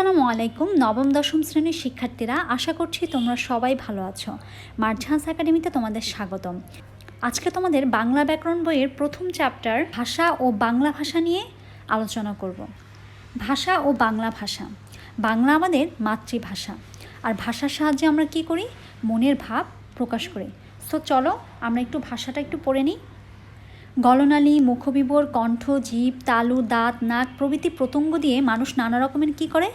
আসসালামু আলাইকুম। নবম, দশম শ্রেণির শিক্ষার্থীরা, আশা করছি তোমরা সবাই ভালো আছো। মার্ঝান্স একাডেমিতে তোমাদের স্বাগতম। আজকে তোমাদের বাংলা ব্যাকরণ বইয়ের প্রথম চ্যাপ্টার ভাষা ও বাংলা ভাষা নিয়ে আলোচনা করব। ভাষা ও বাংলা ভাষা। বাংলা আমাদের মাতৃভাষা। আর ভাষার সাহায্যে আমরা কি করি? মনের ভাব প্রকাশ করি। তো চলো, আমরা একটু ভাষাটা একটু পড়ে নিই। গলনালী, মুখবিবর, কণ্ঠ, জীব, তালু, দাঁত, নাক প্রভৃতি প্রত্যঙ্গ দিয়ে মানুষ নানা রকমের কী করে?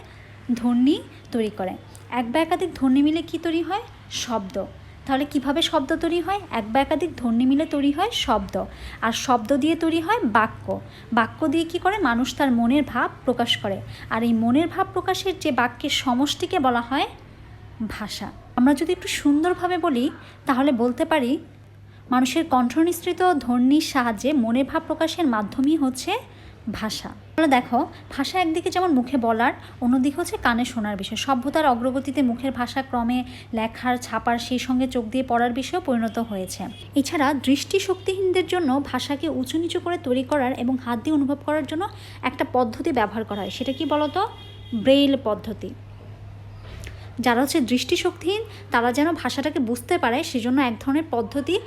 ধ্বনি তৈরি করে। এক বা একাধিক ধ্বনি মিলে কী তৈরি হয়? শব্দ। তাহলে কীভাবে শব্দ তৈরি হয়? এক বা একাধিক ধ্বনি মিলে তৈরি হয় শব্দ। আর শব্দ দিয়ে তৈরি হয় বাক্য। বাক্য দিয়ে কী করে? মানুষ তার মনের ভাব প্রকাশ করে। আর এই মনের ভাব প্রকাশের যে বাক্যের সমষ্টিকে বলা হয় ভাষা। আমরা যদি একটু সুন্দরভাবে বলি, তাহলে বলতে পারি, মানুষের কণ্ঠনিসৃত ধ্বনির সাহায্যে মনের ভাব প্রকাশের মাধ্যমই হচ্ছে ভাষা। তাহলে দেখো, ভাষা একদিকে যেমন মুখে বলার, অন্যদিকে হচ্ছে কানে শোনার বিষয়। সভ্যতার অগ্রগতিতে মুখের ভাষা ক্রমে লেখার, ছাপার, সেই সঙ্গে চোখ দিয়ে পড়ার বিষয়েও পরিণত হয়েছে। এছাড়া দৃষ্টিশক্তিহীনদের জন্য ভাষাকে উঁচু নিচু করে তৈরি করার এবং হাত দিয়ে অনুভব করার জন্য একটা পদ্ধতি ব্যবহার করা হয়। সেটা কি বলতো? ব্রেইল পদ্ধতি। যারা হচ্ছে দৃষ্টিশক্তিহীন, তারা যেন ভাষাটাকে বুঝতে পারে, সেজন্য এক ধরনের পদ্ধতি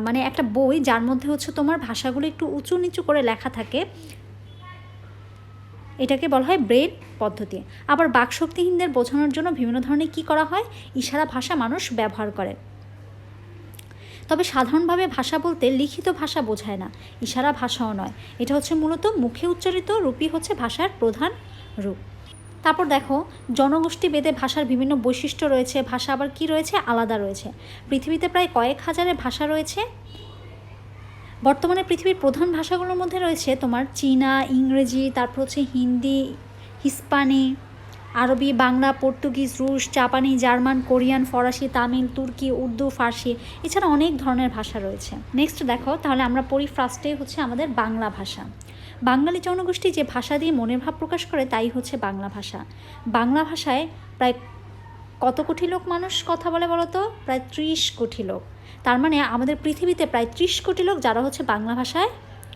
মানে একটা বই যার মধ্যে হচ্ছে তোমার ভাষাগুলো একটু উঁচু নিচু করে লেখা থাকে। এটাকে বলা হয় ব্রেন পদ্ধতি। আবার বাকশক্তিহীনদের বোঝানোর জন্য বিভিন্ন ধরনের কী করা হয়? ইশারা ভাষা মানুষ ব্যবহার করে। তবে সাধারণভাবে ভাষা বলতে লিখিত ভাষা বোঝায় না। ইশারা ভাষাও নয়। এটা হচ্ছে মূলত মুখে উচ্চারিত রূপই হচ্ছে ভাষার প্রধান রূপ। তারপর দেখো, জনগোষ্ঠী বেদে ভাষার বিভিন্ন বৈশিষ্ট্য রয়েছে, ভাষা আবার কি রয়েছে? আলাদা রয়েছে। পৃথিবীতে প্রায় কয়েক হাজারের ভাষা রয়েছে। বর্তমানে পৃথিবীর প্রধান ভাষাগুলোর মধ্যে রয়েছে তোমার চীনা, ইংরেজি, তারপর হচ্ছে হিন্দি, হিস্পানি, আরবি, বাংলা, পর্তুগিজ, রুশ, জাপানি, জার্মান, কোরিয়ান, ফরাসি, তামিল, তুর্কি, উর্দু, ফার্সি এছাড়া অনেক ধরনের ভাষা রয়েছে। নেক্সট দেখো, তাহলে আমরা পড়ি ফার্স্টে হচ্ছে আমাদের বাংলা ভাষা। বাঙালি জনগোষ্ঠী যে ভাষা দিয়ে মনের ভাব প্রকাশ করে তাই হচ্ছে বাংলা ভাষা। বাংলা ভাষায় প্রায় কত কোটি লোক মানুষ কথা বলে বলো তো? প্রায় ত্রিশ কোটি লোক। তার মানে আমাদের পৃথিবীতে প্রায় ত্রিশ কোটি লোক যারা হচ্ছে বাংলা ভাষায়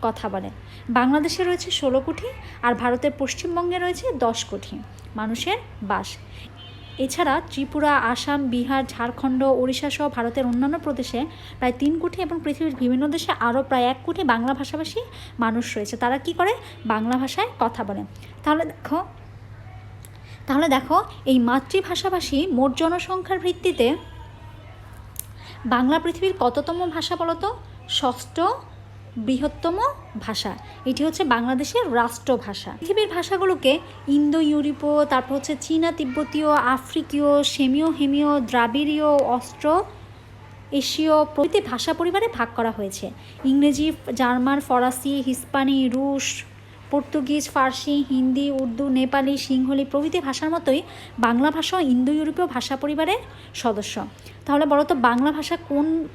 কথা বলে। বাংলাদেশে রয়েছে ষোলো কোটি আর ভারতের পশ্চিমবঙ্গে রয়েছে দশ কোটি মানুষের বাস। এছাড়া ত্রিপুরা, আসাম, বিহার, ঝাড়খণ্ড, ওড়িশা সহ ভারতের অন্যান্য প্রদেশে প্রায় তিন কোটি এবং পৃথিবীর বিভিন্ন দেশে আরও প্রায় এক কোটি বাংলা ভাষাভাষী মানুষ রয়েছে। তারা কি করে? বাংলা ভাষায় কথা বলে। তাহলে দেখো তাহলে দেখো, এই মাতৃভাষাভাষী মোট জনসংখ্যার ভিত্তিতে বাংলা পৃথিবীর কততম ভাষা বলতো? ষষ্ঠ, বৃহত্তম ভাষা। এটি হচ্ছে বাংলাদেশের রাষ্ট্রভাষা পৃথিবীর ভাষাগুলোকে ইন্দো, ইউরোপীয়, তারপর হচ্ছে চীনা, তিব্বতীয়, আফ্রিকীয়, সেমীয়, হেমীয়, দ্রাবিড়ীয় অস্ট্র এশীয় প্রভৃতি ভাষা পরিবারে ভাগ করা হয়েছে। ইংরেজি, জার্মান, ফরাসি, হিস্পানি, রুশ পর্তুগিজ, ফার্সি, হিন্দি, উর্দু, নেপালি, সিংহলি প্রভৃতি ভাষার মতোই বাংলা ভাষাও ইন্দো ইউরোপীয় ভাষা পরিবারের সদস্য। তাহলে বলো তো, বাংলা ভাষা কোন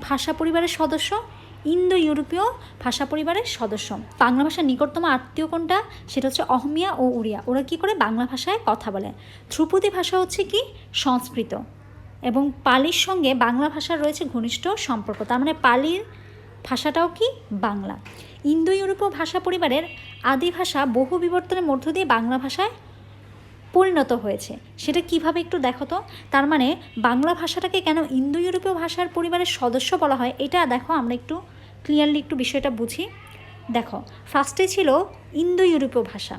ভাষা পরিবারের সদস্য? ইন্দো ইউরোপীয় ভাষা পরিবারের সদস্য। বাংলা ভাষার নিকটতম আত্মীয় কোনটা? সেটা হচ্ছে অহমিয়া ও উড়িয়া ওরা কি করে? বাংলা ভাষায় কথা বলে। ধ্রুপদী ভাষা হচ্ছে কি? সংস্কৃত। এবং পালির সঙ্গে বাংলা ভাষার রয়েছে ঘনিষ্ঠ সম্পর্ক। তার মানে পালির ভাষাটাও কি? বাংলা। ইন্দো ইউরোপীয় ভাষা পরিবারের আদি ভাষা বহু বিবর্তনের মধ্য দিয়ে বাংলা ভাষায় পরিণত হয়েছে। সেটা কীভাবে একটু দেখো তো? তার মানে বাংলা ভাষাটাকে কেন ইন্দো ইউরোপীয় ভাষার পরিবারের সদস্য বলা হয়, এটা দেখো আমরা একটু ক্লিয়ারলি একটু বিষয়টা বুঝি। দেখো ফার্স্টে ছিল ইন্দো ইউরোপীয় ভাষা।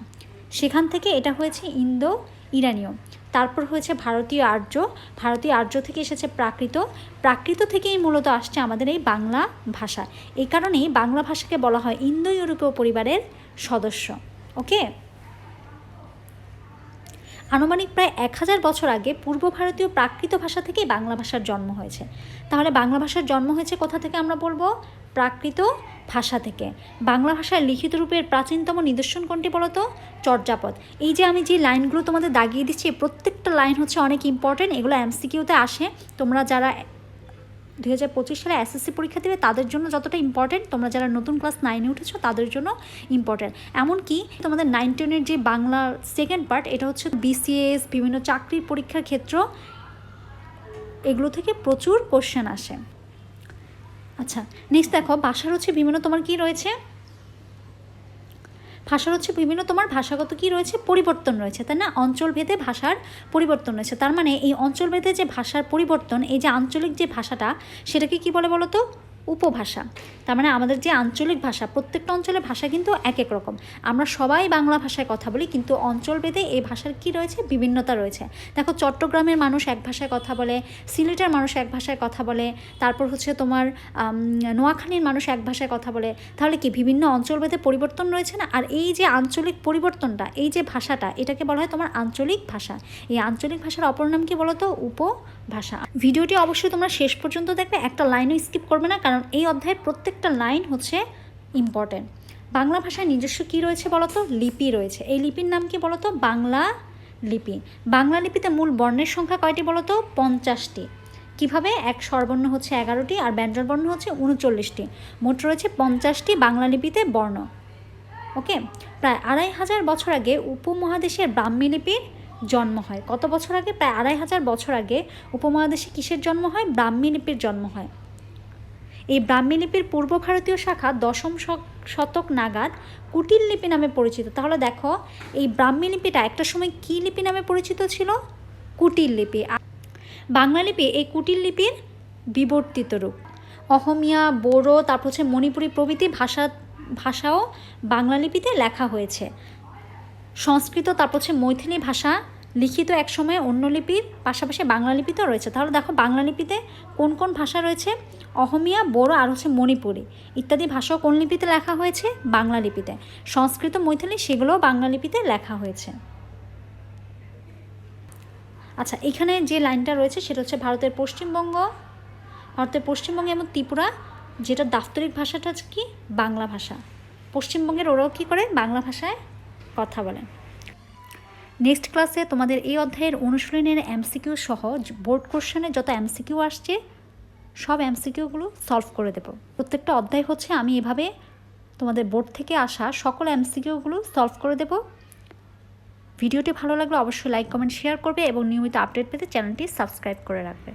সেখান থেকে এটা হয়েছে ইন্দো ইরানীয় তারপর হয়েছে ভারতীয় আর্য। ভারতীয় আর্য থেকে এসেছে প্রাকৃত। প্রাকৃত থেকেই মূলত আসছে আমাদের এই বাংলা ভাষা। এই কারণেই বাংলা ভাষাকে বলা হয় ইন্দো ইউরোপীয় পরিবারের সদস্য। ওকে আনুমানিক প্রায় এক হাজার বছর আগে পূর্ব ভারতীয় প্রাকৃত ভাষা থেকে বাংলা ভাষার জন্ম হয়েছে। তাহলে বাংলা ভাষার জন্ম হয়েছে কোথা থেকে আমরা বলব? প্রাকৃত ভাষা থেকে। বাংলা ভাষার লিখিত রূপের প্রাচীনতম নিদর্শন কোনটি বলতো? চর্যাপদ। এই যে আমি যে লাইনগুলো তোমাদের দাগিয়ে দিচ্ছি, প্রত্যেকটা লাইন হচ্ছে অনেক ইম্পর্টেন্ট এগুলো এমসিকিউতে আসে। তোমরা যারা দুই হাজার পঁচিশ সালে এসএসসি পরীক্ষা দেবে তাদের জন্য যতটা ইম্পর্টেন্ট তোমরা যারা নতুন ক্লাস নাইনে উঠেছো, তাদের জন্য ইম্পর্টেন্ট এমনকি তোমাদের নাইন টেনের যে বাংলার সেকেন্ড পার্ট এটা হচ্ছে বিসিএস বিভিন্ন চাকরির পরীক্ষার ক্ষেত্র, এগুলো থেকে প্রচুর কোশ্চেন আসে। আচ্ছা নেক্সট দেখো, বাসার হচ্ছে বিভিন্ন, তোমার কি রয়েছে? ভাষার হচ্ছে বিভিন্ন তোমার ভাষাগত কি রয়েছে? পরিবর্তন রয়েছে, তাই না? অঞ্চলভেদে ভাষার পরিবর্তন রয়েছে। তার মানে এই অঞ্চলভেদে যে ভাষার পরিবর্তন, এই যে আঞ্চলিক যে ভাষাটা, সেটাকে কি বলে বলো তো উপভাষা। তার মানে আমাদের যে আঞ্চলিক ভাষা, প্রত্যেকটা অঞ্চলের ভাষা কিন্তু এক এক রকম। আমরা সবাই বাংলা ভাষায় কথা বলি, কিন্তু অঞ্চলভেদে এই ভাষার কি রয়েছে? বিভিন্নতা রয়েছে। দেখো, চট্টগ্রামের মানুষ এক ভাষায় কথা বলে, সিলেটের মানুষ এক ভাষায় কথা বলে, তারপর হচ্ছে তোমার নোয়াখালীর মানুষ এক ভাষায় কথা বলে। তাহলে কি বিভিন্ন অঞ্চলভেদে পরিবর্তন রয়েছে না? আর এই যে আঞ্চলিক পরিবর্তনটা, এই যে ভাষাটা, এটাকে বলা হয় তোমার আঞ্চলিক ভাষা। এই আঞ্চলিক ভাষার অপর নাম কি বলো তো উপভাষা। ভিডিওটি অবশ্যই তোমরা শেষ পর্যন্ত দেখবে, একটা লাইনও স্কিপ করবে না, কারণ এই অধ্যায়ের প্রত্যেকটা লাইন হচ্ছে ইম্পর্টেন্ট বাংলা ভাষায় নিজস্ব কী রয়েছে বলো তো লিপি রয়েছে। এই লিপির নাম কি বলতো? বাংলা লিপি। বাংলা লিপিতে মূল বর্ণের সংখ্যা কয়টি বলো তো পঞ্চাশটি। কীভাবে? এক স্বরবর্ণ হচ্ছে এগারোটি আর ব্যঞ্জন বর্ণ হচ্ছে উনচল্লিশটি। মোট রয়েছে পঞ্চাশটি বাংলা লিপিতে বর্ণ। ওকে? প্রায় আড়াই হাজার বছর আগে উপমহাদেশের ব্রাহ্মী লিপির জন্ম হয়। কত বছর আগে? প্রায় আড়াই হাজার বছর আগে উপমহাদেশে কিসের জন্ম হয়? ব্রাহ্মী লিপির জন্ম হয়। এই ব্রাহ্মী লিপির পূর্ব ভারতীয় শাখা দশম শতক নাগাদ কুটিল লিপি নামে পরিচিত। তাহলে দেখো, এই ব্রাহ্মী লিপিটা একটা সময় কী লিপি নামে পরিচিত ছিল? কুটিল লিপি। বাংলা লিপি এই কুটিল লিপির বিবর্তিত রূপ। অহমিয়া, বোরো, তারপর হচ্ছে মণিপুরি প্রভৃতি ভাষা, ভাষাও বাংলা লিপিতে লেখা হয়েছে। সংস্কৃত, তারপর হচ্ছে মৈথিলি ভাষা লিখিত একসময় অন্য লিপির পাশাপাশি বাংলা লিপিতেও রয়েছে। তাহলে দেখো বাংলা লিপিতে কোন কোন ভাষা রয়েছে? অহমিয়া, বড়ো আর হচ্ছে মণিপুরি। ইত্যাদি ভাষাও কোন লিপিতে লেখা হয়েছে? বাংলা লিপিতে। সংস্কৃত, মৈথিলি সেগুলোও বাংলা লিপিতে লেখা হয়েছে। আচ্ছা এখানে যে লাইনটা রয়েছে সেটা হচ্ছে ভারতের পশ্চিমবঙ্গ। ভারতের পশ্চিমবঙ্গ এবং ত্রিপুরা, যেটা দাপ্তরিক ভাষাটা কি? বাংলা ভাষা। পশ্চিমবঙ্গের ওরাও কী করে? বাংলা ভাষায় কথা বলেন নেক্সট ক্লাসে তোমাদের এই অধ্যায়ের অনুশীলনের এমসিকিউ সহ বোর্ড কোশ্চেনে যত এমসিকিউ আসছে, সব এমসিকিউগুলো সলভ করে দেবো। প্রত্যেকটা অধ্যায় হচ্ছে আমি এভাবে তোমাদের বোর্ড থেকে আসা সকল এমসিকিউগুলো সলভ করে দেব। ভিডিওটি ভালো লাগলে অবশ্যই লাইক কমেন্ট শেয়ার করবে এবং নিয়মিত আপডেট পেতে চ্যানেলটি সাবস্ক্রাইব করে রাখবে।